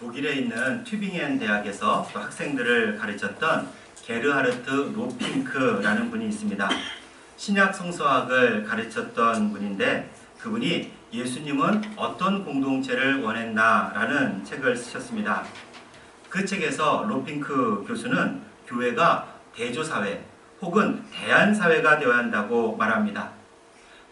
독일에 있는 튜빙엔 대학에서 또 학생들을 가르쳤던 게르하르트 로핑크라는 분이 있습니다. 신약 성서학을 가르쳤던 분인데 그분이 예수님은 어떤 공동체를 원했나라는 책을 쓰셨습니다. 그 책에서 로핑크 교수는 교회가 대조사회 혹은 대안사회가 되어야 한다고 말합니다.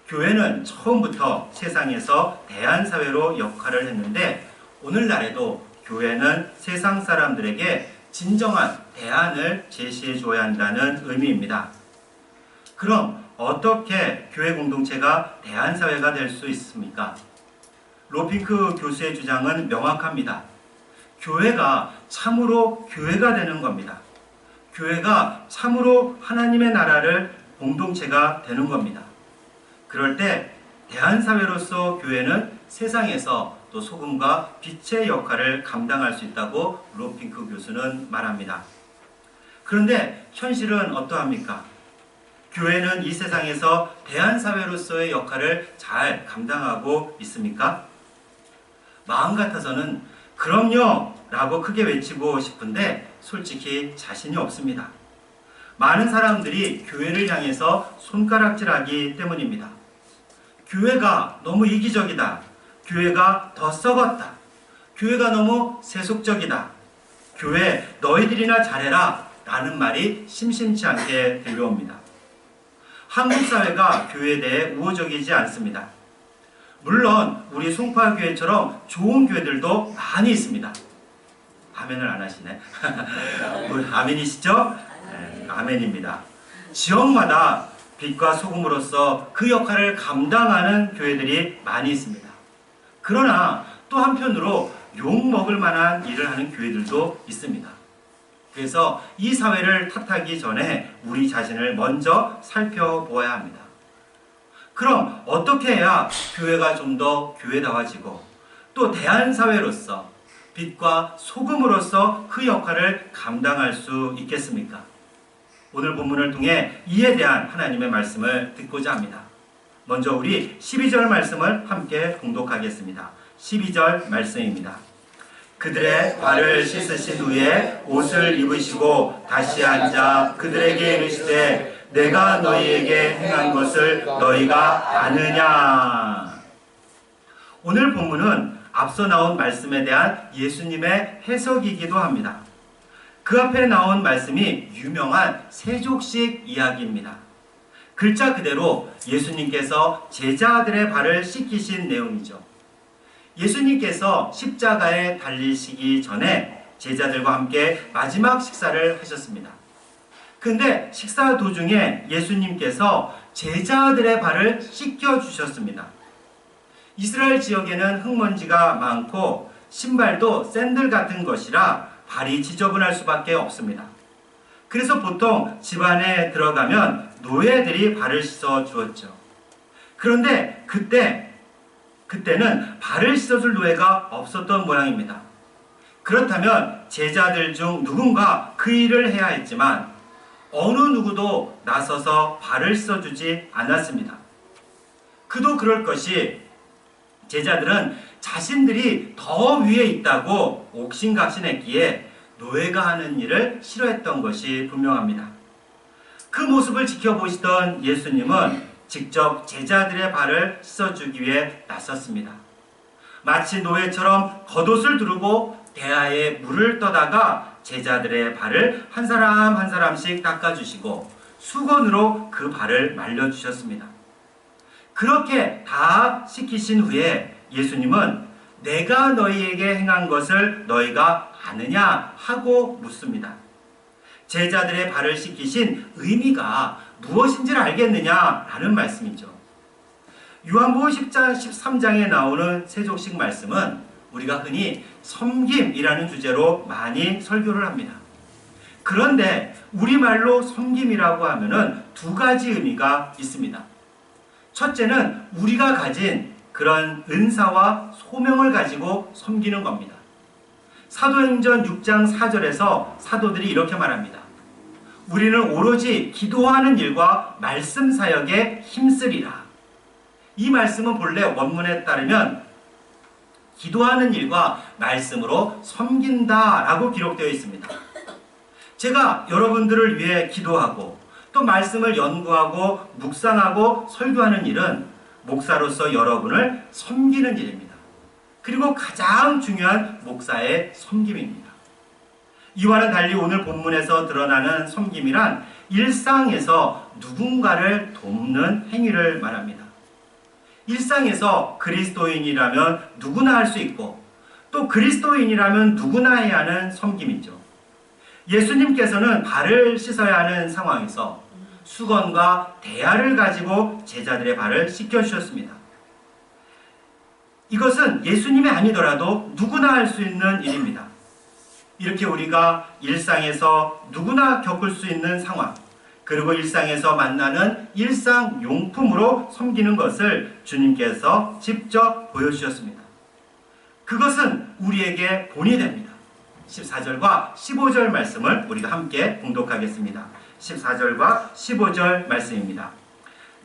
교회는 처음부터 세상에서 대안사회로 역할을 했는데 오늘날에도 교회는 세상 사람들에게 진정한 대안을 제시해 줘야 한다는 의미입니다. 그럼 어떻게 교회 공동체가 대안 사회가 될 수 있습니까? 로핑크 교수의 주장은 명확합니다. 교회가 참으로 교회가 되는 겁니다. 교회가 참으로 하나님의 나라를 공동체가 되는 겁니다. 그럴 때 대한사회로서 교회는 세상에서 또 소금과 빛의 역할을 감당할 수 있다고 로핑크 교수는 말합니다. 그런데 현실은 어떠합니까? 교회는 이 세상에서 대한사회로서의 역할을 잘 감당하고 있습니까? 마음 같아서는 그럼요! 라고 크게 외치고 싶은데 솔직히 자신이 없습니다. 많은 사람들이 교회를 향해서 손가락질하기 때문입니다. 교회가 너무 이기적이다. 교회가 더 썩었다. 교회가 너무 세속적이다. 교회 너희들이나 잘해라. 라는 말이 심심치 않게 들려옵니다. 한국 사회가 교회에 대해 우호적이지 않습니다. 물론 우리 송파교회처럼 좋은 교회들도 많이 있습니다. 아멘을 안 하시네. 아멘이시죠? 네, 아멘입니다. 지역마다 빛과 소금으로서 그 역할을 감당하는 교회들이 많이 있습니다. 그러나 또 한편으로 욕먹을 만한 일을 하는 교회들도 있습니다. 그래서 이 사회를 탓하기 전에 우리 자신을 먼저 살펴보아야 합니다. 그럼 어떻게 해야 교회가 좀 더 교회다워지고 또 대한사회로서 빛과 소금으로서 그 역할을 감당할 수 있겠습니까? 오늘 본문을 통해 이에 대한 하나님의 말씀을 듣고자 합니다. 먼저 우리 12절 말씀을 함께 공독하겠습니다. 12절 말씀입니다. 그들의 발을 씻으신 후에 옷을 입으시고 다시 앉아 그들에게 이르시되 내가 너희에게 행한 것을 너희가 아느냐. 오늘 본문은 앞서 나온 말씀에 대한 예수님의 해석이기도 합니다. 그 앞에 나온 말씀이 유명한 세족식 이야기입니다. 글자 그대로 예수님께서 제자들의 발을 씻기신 내용이죠. 예수님께서 십자가에 달리시기 전에 제자들과 함께 마지막 식사를 하셨습니다. 근데 식사 도중에 예수님께서 제자들의 발을 씻겨 주셨습니다. 이스라엘 지역에는 흙먼지가 많고 신발도 샌들 같은 것이라 발이 지저분할 수밖에 없습니다. 그래서 보통 집안에 들어가면 노예들이 발을 씻어 주었죠. 그런데 그때 그때는 발을 씻어줄 노예가 없었던 모양입니다. 그렇다면 제자들 중 누군가 그 일을 해야 했지만 어느 누구도 나서서 발을 씻어주지 않았습니다. 그도 그럴 것이 제자들은 자신들이 더 위에 있다고 옥신각신했기에 노예가 하는 일을 싫어했던 것이 분명합니다. 그 모습을 지켜보시던 예수님은 직접 제자들의 발을 씻어주기 위해 나섰습니다. 마치 노예처럼 겉옷을 두르고 대야에 물을 떠다가 제자들의 발을 한 사람 한 사람씩 닦아주시고 수건으로 그 발을 말려주셨습니다. 그렇게 다 시키신 후에 예수님은 내가 너희에게 행한 것을 너희가 아느냐 하고 묻습니다. 제자들의 발을 씻기신 의미가 무엇인지를 알겠느냐라는 말씀이죠. 요한복음 10장 13장에 나오는 세족식 말씀은 우리가 흔히 섬김이라는 주제로 많이 설교를 합니다. 그런데 우리말로 섬김이라고 하면은 두 가지 의미가 있습니다. 첫째는 우리가 가진 그런 은사와 소명을 가지고 섬기는 겁니다. 사도행전 6장 4절에서 사도들이 이렇게 말합니다. 우리는 오로지 기도하는 일과 말씀 사역에 힘쓰리라. 이 말씀은 본래 원문에 따르면 기도하는 일과 말씀으로 섬긴다라고 기록되어 있습니다. 제가 여러분들을 위해 기도하고 또 말씀을 연구하고 묵상하고 설교하는 일은 목사로서 여러분을 섬기는 일입니다. 그리고 가장 중요한 목사의 섬김입니다. 이와는 달리 오늘 본문에서 드러나는 섬김이란 일상에서 누군가를 돕는 행위를 말합니다. 일상에서 그리스도인이라면 누구나 할 수 있고 또 그리스도인이라면 누구나 해야 하는 섬김이죠. 예수님께서는 발을 씻어야 하는 상황에서 수건과 대야를 가지고 제자들의 발을 씻겨 주셨습니다. 이것은 예수님이 아니더라도 누구나 할 수 있는 일입니다. 이렇게 우리가 일상에서 누구나 겪을 수 있는 상황, 그리고 일상에서 만나는 일상 용품으로 섬기는 것을 주님께서 직접 보여주셨습니다. 그것은 우리에게 본이 됩니다. 14절과 15절 말씀을 우리가 함께 봉독하겠습니다. 14절과 15절 말씀입니다.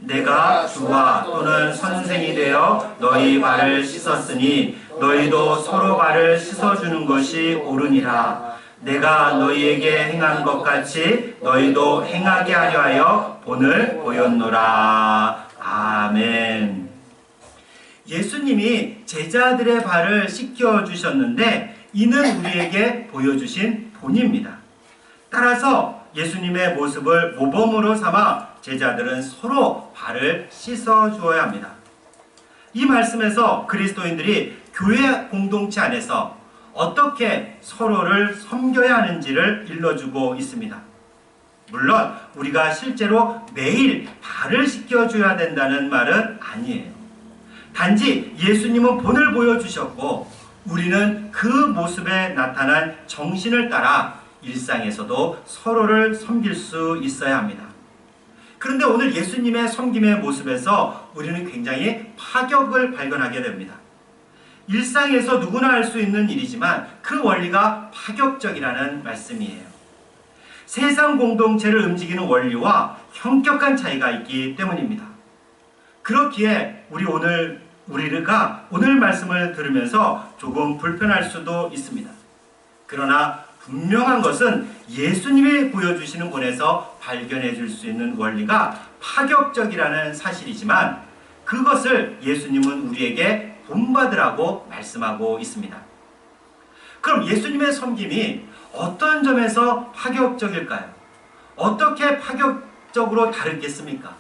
내가 주와 또는 선생이 되어 너희 발을 씻었으니 너희도 서로 발을 씻어주는 것이 옳으니라. 내가 너희에게 행한 것 같이 너희도 행하게 하려 하여 본을 보였노라. 아멘. 예수님이 제자들의 발을 씻겨 주셨는데 이는 우리에게 보여주신 본입니다. 따라서 예수님의 모습을 모범으로 삼아 제자들은 서로 발을 씻어 주어야 합니다. 이 말씀에서 그리스도인들이 교회 공동체 안에서 어떻게 서로를 섬겨야 하는지를 일러주고 있습니다. 물론 우리가 실제로 매일 발을 씻겨줘야 된다는 말은 아니에요. 단지 예수님은 본을 보여주셨고 우리는 그 모습에 나타난 정신을 따라 일상에서도 서로를 섬길 수 있어야 합니다. 그런데 오늘 예수님의 섬김의 모습에서 우리는 굉장히 파격을 발견하게 됩니다. 일상에서 누구나 할 수 있는 일이지만 그 원리가 파격적이라는 말씀이에요. 세상 공동체를 움직이는 원리와 현격한 차이가 있기 때문입니다. 그렇기에 우리 오늘 우리가 오늘 말씀을 들으면서 조금 불편할 수도 있습니다. 그러나 분명한 것은 예수님이 보여주시는 본에서 발견해 줄 수 있는 원리가 파격적이라는 사실이지만 그것을 예수님은 우리에게 본받으라고 말씀하고 있습니다. 그럼 예수님의 섬김이 어떤 점에서 파격적일까요? 어떻게 파격적으로 다르겠습니까?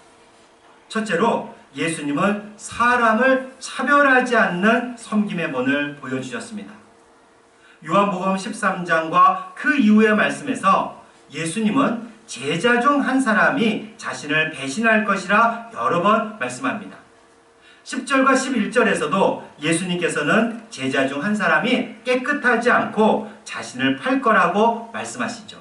첫째로 예수님은 사람을 차별하지 않는 섬김의 본을 보여주셨습니다. 요한복음 13장과 그 이후의 말씀에서 예수님은 제자 중 한 사람이 자신을 배신할 것이라 여러 번 말씀합니다. 10절과 11절에서도 예수님께서는 제자 중 한 사람이 깨끗하지 않고 자신을 팔 거라고 말씀하시죠.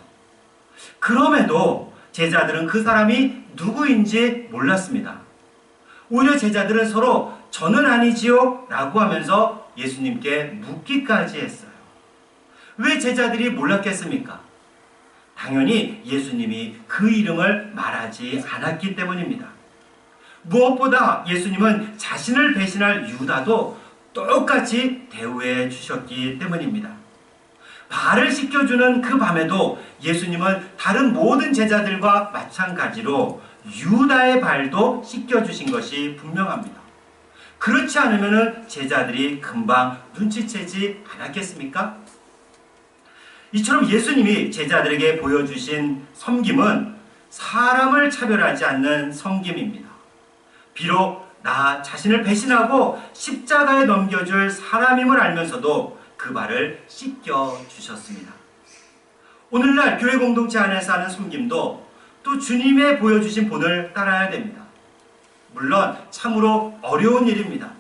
그럼에도 제자들은 그 사람이 누구인지 몰랐습니다. 오히려 제자들은 서로 저는 아니지요? 라고 하면서 예수님께 묻기까지 했어요. 왜 제자들이 몰랐겠습니까? 당연히 예수님이 그 이름을 말하지 않았기 때문입니다. 무엇보다 예수님은 자신을 배신할 유다도 똑같이 대우해 주셨기 때문입니다. 발을 씻겨주는 그 밤에도 예수님은 다른 모든 제자들과 마찬가지로 유다의 발도 씻겨주신 것이 분명합니다. 그렇지 않으면 제자들이 금방 눈치채지 않았겠습니까? 이처럼 예수님이 제자들에게 보여주신 섬김은 사람을 차별하지 않는 섬김입니다. 비록 나 자신을 배신하고 십자가에 넘겨줄 사람임을 알면서도 그 발을 씻겨 주셨습니다. 오늘날 교회 공동체 안에서 하는 섬김도 또 주님의 보여주신 본을 따라야 됩니다. 물론 참으로 어려운 일입니다.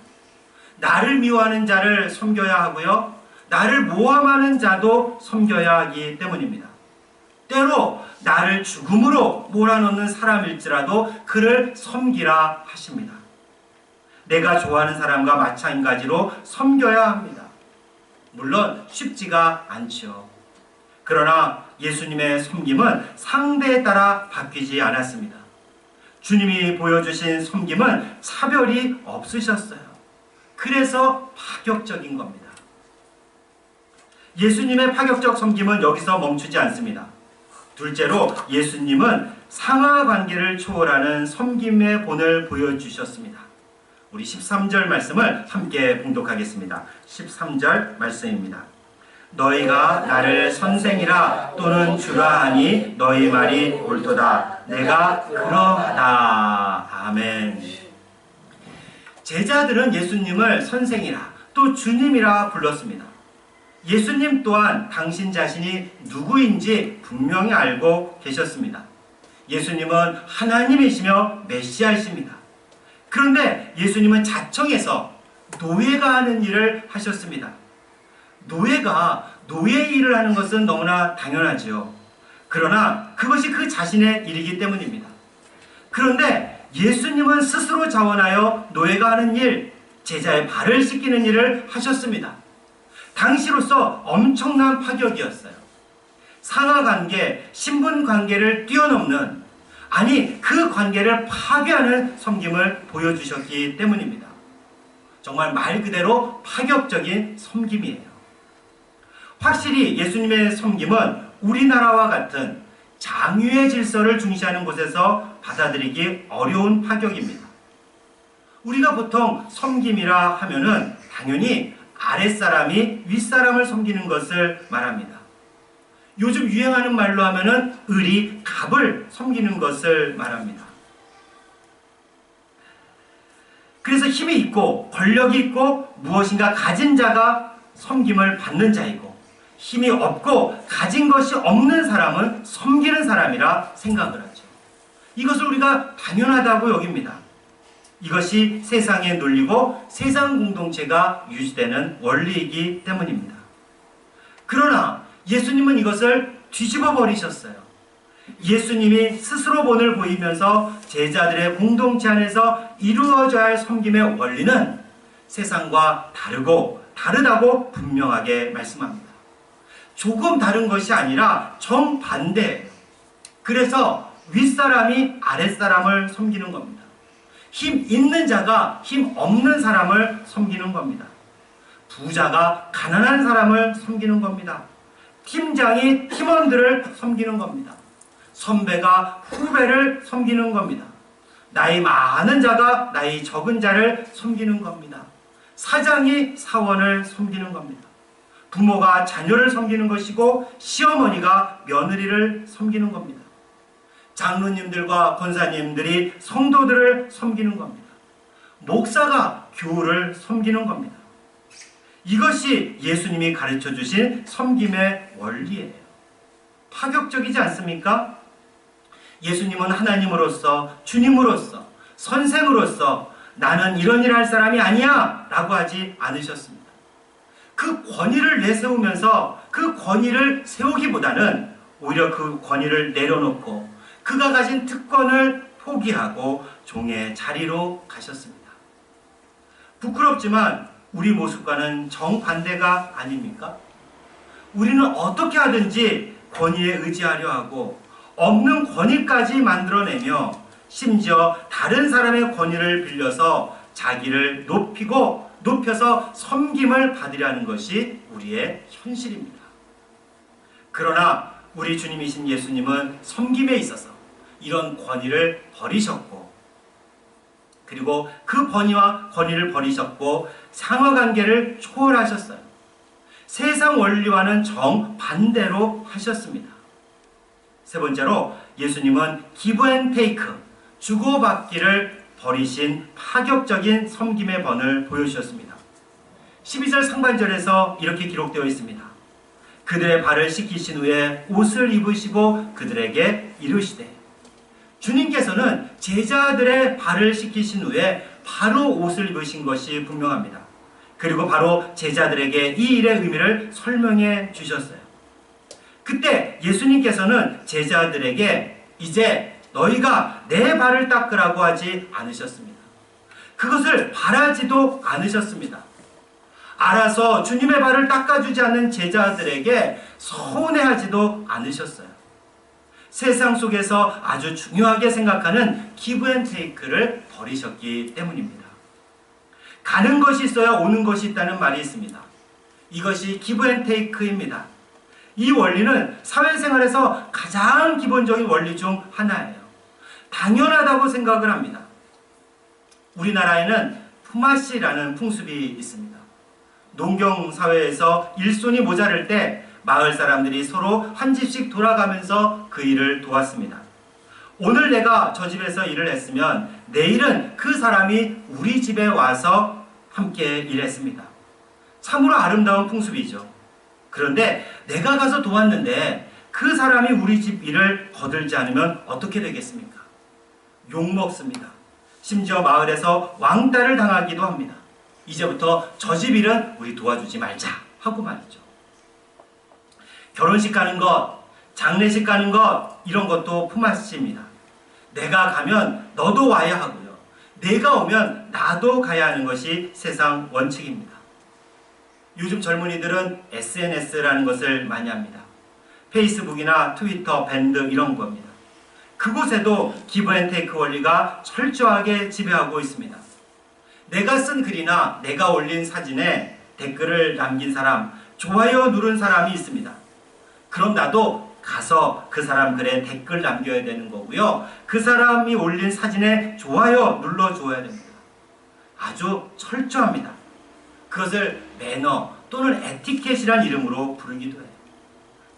나를 미워하는 자를 섬겨야 하고요. 나를 모함하는 자도 섬겨야 하기 때문입니다. 때로 나를 죽음으로 몰아넣는 사람일지라도 그를 섬기라 하십니다. 내가 좋아하는 사람과 마찬가지로 섬겨야 합니다. 물론 쉽지가 않죠. 그러나 예수님의 섬김은 상대에 따라 바뀌지 않았습니다. 주님이 보여주신 섬김은 차별이 없으셨어요. 그래서 파격적인 겁니다. 예수님의 파격적 섬김은 여기서 멈추지 않습니다. 둘째로 예수님은 상하 관계를 초월하는 섬김의 본을 보여주셨습니다. 우리 13절 말씀을 함께 봉독하겠습니다. 13절 말씀입니다. 너희가 나를 선생이라 또는 주라 하니 너희 말이 옳도다. 내가 그러하다. 아멘. 제자들은 예수님을 선생이라 또 주님이라 불렀습니다. 예수님 또한 당신 자신이 누구인지 분명히 알고 계셨습니다. 예수님은 하나님이시며 메시아이십니다. 그런데 예수님은 자청해서 노예가 하는 일을 하셨습니다. 노예가 노예 일을 하는 것은 너무나 당연하지요. 그러나 그것이 그 자신의 일이기 때문입니다. 그런데 예수님은 스스로 자원하여 노예가 하는 일, 제자의 발을 씻기는 일을 하셨습니다. 당시로서 엄청난 파격이었어요. 상하 관계, 신분 관계를 뛰어넘는 아니 그 관계를 파괴하는 섬김을 보여주셨기 때문입니다. 정말 말 그대로 파격적인 섬김이에요. 확실히 예수님의 섬김은 우리나라와 같은 장유의 질서를 중시하는 곳에서 받아들이기 어려운 파격입니다. 우리가 보통 섬김이라 하면은 당연히 아랫사람이 윗사람을 섬기는 것을 말합니다. 요즘 유행하는 말로 하면은 을이 갑을 섬기는 것을 말합니다. 그래서 힘이 있고 권력이 있고 무엇인가 가진 자가 섬김을 받는 자이고 힘이 없고 가진 것이 없는 사람은 섬기는 사람이라 생각을 하죠. 이것을 우리가 당연하다고 여깁니다. 이것이 세상의 논리고 세상 공동체가 유지되는 원리이기 때문입니다. 그러나 예수님은 이것을 뒤집어 버리셨어요. 예수님이 스스로 본을 보이면서 제자들의 공동체 안에서 이루어져야 할 섬김의 원리는 세상과 다르고 다르다고 분명하게 말씀합니다. 조금 다른 것이 아니라 정반대예요. 그래서 윗사람이 아랫사람을 섬기는 겁니다. 힘 있는 자가 힘 없는 사람을 섬기는 겁니다. 부자가 가난한 사람을 섬기는 겁니다. 팀장이 팀원들을 섬기는 겁니다. 선배가 후배를 섬기는 겁니다. 나이 많은 자가 나이 적은 자를 섬기는 겁니다. 사장이 사원을 섬기는 겁니다. 부모가 자녀를 섬기는 것이고 시어머니가 며느리를 섬기는 겁니다. 장로님들과 권사님들이 성도들을 섬기는 겁니다. 목사가 교우를 섬기는 겁니다. 이것이 예수님이 가르쳐 주신 섬김의 원리예요. 파격적이지 않습니까? 예수님은 하나님으로서 주님으로서 선생으로서 나는 이런 일 할 사람이 아니야 라고 하지 않으셨습니다. 그 권위를 내세우면서 그 권위를 세우기보다는 오히려 그 권위를 내려놓고 그가 가진 특권을 포기하고 종의 자리로 가셨습니다. 부끄럽지만 우리 모습과는 정반대가 아닙니까? 우리는 어떻게 하든지 권위에 의지하려 하고 없는 권위까지 만들어내며 심지어 다른 사람의 권위를 빌려서 자기를 높이고 높여서 섬김을 받으려는 것이 우리의 현실입니다. 그러나 우리 주님이신 예수님은 섬김에 있어서 이런 권위를 버리셨고 그리고 그 권위와 권위를 버리셨고 상하관계를 초월하셨어요. 세상 원리와는 정반대로 하셨습니다. 세 번째로 예수님은 기브 앤 테이크, 주고받기를 버리신 파격적인 섬김의 번을 보여주셨습니다. 12절 상반절에서 이렇게 기록되어 있습니다. 그들의 발을 씻기신 후에 옷을 입으시고 그들에게 이르시되 주님께서는 제자들의 발을 씻기신 후에 바로 옷을 입으신 것이 분명합니다. 그리고 바로 제자들에게 이 일의 의미를 설명해 주셨어요. 그때 예수님께서는 제자들에게 이제 너희가 내 발을 닦으라고 하지 않으셨습니다. 그것을 바라지도 않으셨습니다. 알아서 주님의 발을 닦아주지 않는 제자들에게 서운해하지도 않으셨어요. 세상 속에서 아주 중요하게 생각하는 기브 앤 테이크를 버리셨기 때문입니다. 가는 것이 있어야 오는 것이 있다는 말이 있습니다. 이것이 기브앤테이크입니다. 이 원리는 사회생활에서 가장 기본적인 원리 중 하나예요. 당연하다고 생각을 합니다. 우리나라에는 품앗이라는 풍습이 있습니다. 농경 사회에서 일손이 모자랄 때 마을 사람들이 서로 한 집씩 돌아가면서 그 일을 도왔습니다. 오늘 내가 저 집에서 일을 했으면 내일은 그 사람이 우리 집에 와서 함께 일했습니다. 참으로 아름다운 풍습이죠. 그런데 내가 가서 도왔는데 그 사람이 우리 집 일을 거들지 않으면 어떻게 되겠습니까? 욕 먹습니다. 심지어 마을에서 왕따를 당하기도 합니다. 이제부터 저 집 일은 우리 도와주지 말자 하고 말이죠. 결혼식 가는 것, 장례식 가는 것 이런 것도 품앗이입니다. 내가 가면 너도 와야 하고요. 내가 오면 나도 가야 하는 것이 세상 원칙입니다. 요즘 젊은이들은 SNS라는 것을 많이 합니다. 페이스북이나 트위터, 밴드 이런 겁니다. 그곳에도 기브앤테이크 원리가 철저하게 지배하고 있습니다. 내가 쓴 글이나 내가 올린 사진에 댓글을 남긴 사람, 좋아요 누른 사람이 있습니다. 그럼 나도 가서 그 사람 글에 댓글 남겨야 되는 거고요. 그 사람이 올린 사진에 좋아요 눌러줘야 됩니다. 아주 철저합니다. 그것을 매너 또는 에티켓이란 이름으로 부르기도 해요.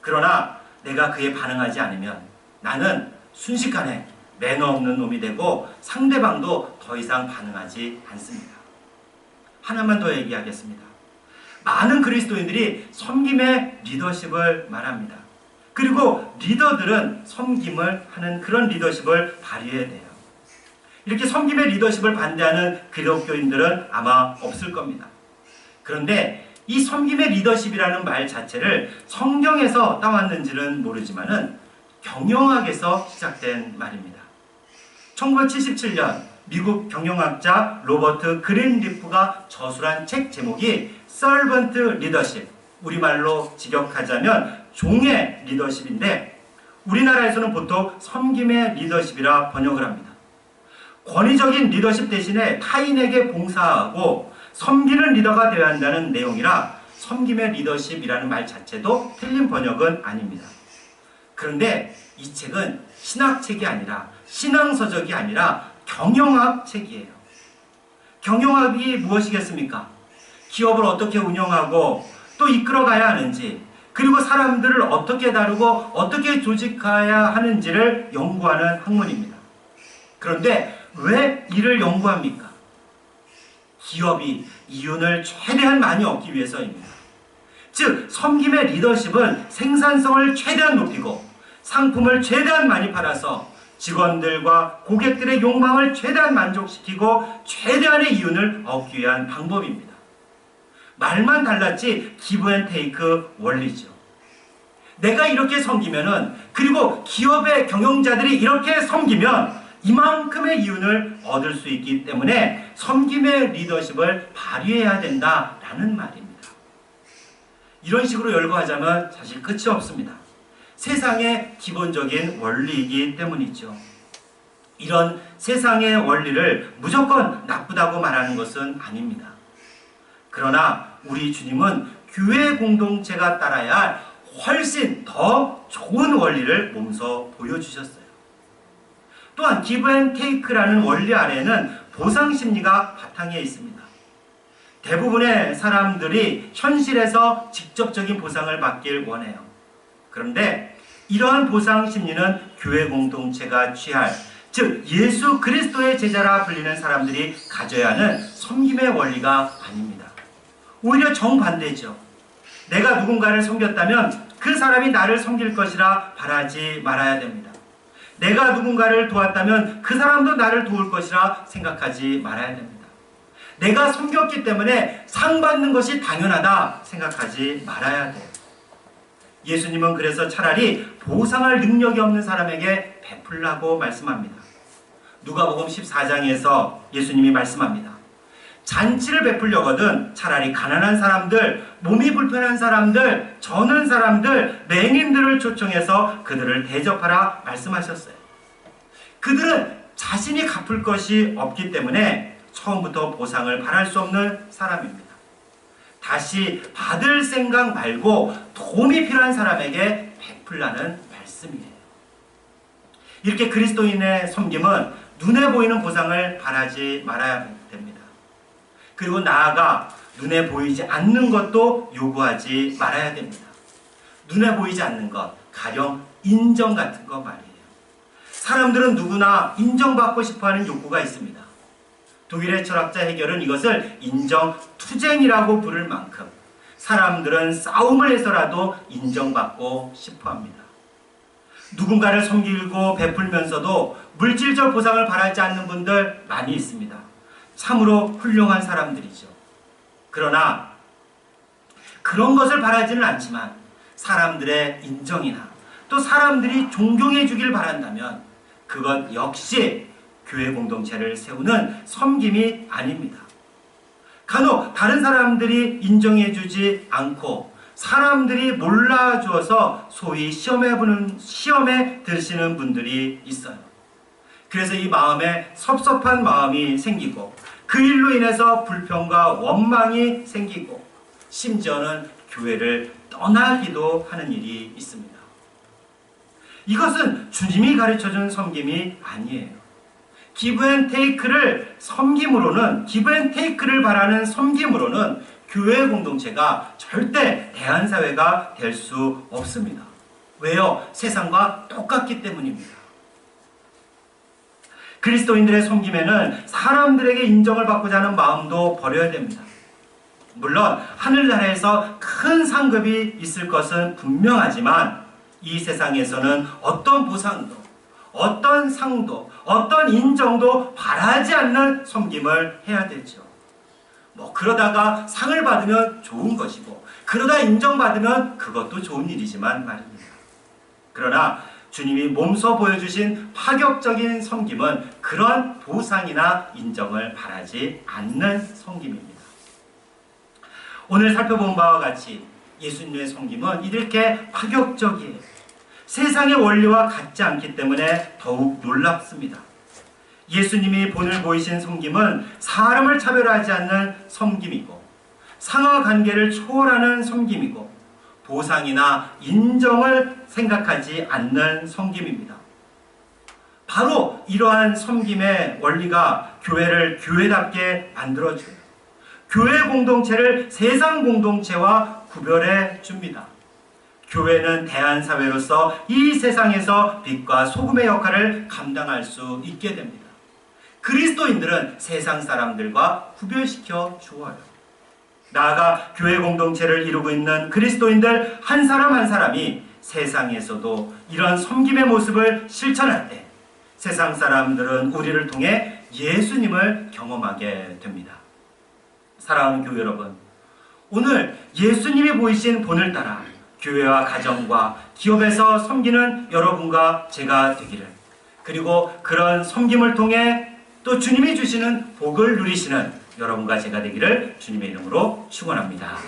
그러나 내가 그에 반응하지 않으면 나는 순식간에 매너 없는 놈이 되고 상대방도 더 이상 반응하지 않습니다. 하나만 더 얘기하겠습니다. 많은 그리스도인들이 섬김의 리더십을 말합니다. 그리고 리더들은 섬김을 하는 그런 리더십을 발휘해야 돼요. 이렇게 섬김의 리더십을 반대하는 기독교인들은 아마 없을 겁니다. 그런데 이 섬김의 리더십이라는 말 자체를 성경에서 따왔는지는 모르지만은 경영학에서 시작된 말입니다. 1977년 미국 경영학자 로버트 그린리프가 저술한 책 제목이 Servant Leadership, 우리말로 직역하자면 종의 리더십인데 우리나라에서는 보통 섬김의 리더십이라 번역을 합니다. 권위적인 리더십 대신에 타인에게 봉사하고 섬기는 리더가 되어야 한다는 내용이라 섬김의 리더십이라는 말 자체도 틀린 번역은 아닙니다. 그런데 이 책은 신학책이 아니라 신앙서적이 아니라 경영학 책이에요. 경영학이 무엇이겠습니까? 기업을 어떻게 운영하고 또 이끌어가야 하는지 그리고 사람들을 어떻게 다루고 어떻게 조직해야 하는지를 연구하는 학문입니다. 그런데 왜 이를 연구합니까? 기업이 이윤을 최대한 많이 얻기 위해서입니다. 즉, 섬김의 리더십은 생산성을 최대한 높이고 상품을 최대한 많이 팔아서 직원들과 고객들의 욕망을 최대한 만족시키고 최대한의 이윤을 얻기 위한 방법입니다. 말만 달랐지 기브앤테이크 원리죠. 내가 이렇게 섬기면은 그리고 기업의 경영자들이 이렇게 섬기면 이만큼의 이윤을 얻을 수 있기 때문에 섬김의 리더십을 발휘해야 된다라는 말입니다. 이런 식으로 열거하자면 사실 끝이 없습니다. 세상의 기본적인 원리이기 때문이죠. 이런 세상의 원리를 무조건 나쁘다고 말하는 것은 아닙니다. 그러나 우리 주님은 교회 공동체가 따라야 할 훨씬 더 좋은 원리를 몸소 보여주셨어요. 또한 기브앤테이크라는 원리 아래에는 보상 심리가 바탕에 있습니다. 대부분의 사람들이 현실에서 직접적인 보상을 받길 원해요. 그런데 이러한 보상 심리는 교회 공동체가 취할 즉 예수 그리스도의 제자라 불리는 사람들이 가져야 하는 섬김의 원리가 아닙니다. 오히려 정반대죠. 내가 누군가를 섬겼다면 그 사람이 나를 섬길 것이라 바라지 말아야 됩니다. 내가 누군가를 도왔다면 그 사람도 나를 도울 것이라 생각하지 말아야 됩니다. 내가 섬겼기 때문에 상 받는 것이 당연하다 생각하지 말아야 돼요. 예수님은 그래서 차라리 보상할 능력이 없는 사람에게 베풀라고 말씀합니다. 누가복음 14장에서 예수님이 말씀합니다. 잔치를 베풀려거든 차라리 가난한 사람들, 몸이 불편한 사람들, 저는 사람들, 맹인들을 초청해서 그들을 대접하라 말씀하셨어요. 그들은 자신이 갚을 것이 없기 때문에 처음부터 보상을 바랄 수 없는 사람입니다. 다시 받을 생각 말고 도움이 필요한 사람에게 베풀라는 말씀이에요. 이렇게 그리스도인의 섬김은 눈에 보이는 보상을 바라지 말아야 됩니다. 그리고 나아가 눈에 보이지 않는 것도 요구하지 말아야 됩니다. 눈에 보이지 않는 것, 가령 인정 같은 거 말이에요. 사람들은 누구나 인정받고 싶어 하는 욕구가 있습니다. 독일의 철학자 해결은 이것을 인정 투쟁이라고 부를 만큼 사람들은 싸움을 해서라도 인정받고 싶어 합니다. 누군가를 섬기고 베풀면서도 물질적 보상을 바라지 않는 분들 많이 있습니다. 참으로 훌륭한 사람들이죠. 그러나 그런 것을 바라지는 않지만 사람들의 인정이나 또 사람들이 존경해 주길 바란다면 그것 역시 교회 공동체를 세우는 섬김이 아닙니다. 간혹 다른 사람들이 인정해 주지 않고 사람들이 몰라주어서 소위 시험에 보는 시험에 드시는 분들이 있어요. 그래서 이 마음에 섭섭한 마음이 생기고 그 일로 인해서 불평과 원망이 생기고 심지어는 교회를 떠나기도 하는 일이 있습니다. 이것은 주님이 가르쳐준 섬김이 아니에요. 기브앤테이크를 섬김으로는 기브앤테이크를 바라는 섬김으로는 교회 공동체가 절대 대한 사회가 될 수 없습니다. 왜요? 세상과 똑같기 때문입니다. 그리스도인들의 섬김에는 사람들에게 인정을 받고자 하는 마음도 버려야 됩니다. 물론 하늘나라에서 큰 상급이 있을 것은 분명하지만 이 세상에서는 어떤 보상도 어떤 상도 어떤 인정도 바라지 않는 섬김을 해야 되죠. 뭐 그러다가 상을 받으면 좋은 것이고 그러다 인정받으면 그것도 좋은 일이지만 말입니다. 그러나 주님이 몸소 보여주신 파격적인 섬김은 그런 보상이나 인정을 바라지 않는 섬김입니다. 오늘 살펴본 바와 같이 예수님의 섬김은 이렇게 파격적이에요. 세상의 원리와 같지 않기 때문에 더욱 놀랍습니다. 예수님이 본을 보이신 섬김은 사람을 차별하지 않는 섬김이고 상하 관계를 초월하는 섬김이고 보상이나 인정을 생각하지 않는 섬김입니다. 바로 이러한 섬김의 원리가 교회를 교회답게 만들어줘요. 교회 공동체를 세상 공동체와 구별해 줍니다. 교회는 대한사회로서 이 세상에서 빛과 소금의 역할을 감당할 수 있게 됩니다. 그리스도인들은 세상 사람들과 구별시켜 주어요. 나아가 교회 공동체를 이루고 있는 그리스도인들 한 사람 한 사람이 세상에서도 이런 섬김의 모습을 실천할 때 세상 사람들은 우리를 통해 예수님을 경험하게 됩니다. 사랑하는 교회 여러분, 오늘 예수님이 보이신 본을 따라 교회와 가정과 기업에서 섬기는 여러분과 제가 되기를 그리고 그런 섬김을 통해 또 주님이 주시는 복을 누리시는 여러분과 제가 되기를 주님의 이름으로 축원합니다.